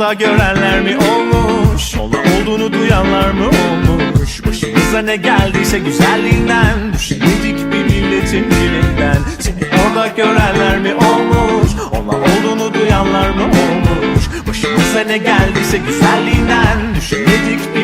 Rüyada görenler mi olmuş? Molla olduğunu duyanlar mı olmuş? Başımıza ne geldiyse güzelliğinden Düşemedik bir milletin dilinden. Seni orada görenler mi olmuş? Molla olduğunu duyanlar mı olmuş? Başımıza ne geldiyse güzelliğinden Düşemedik bir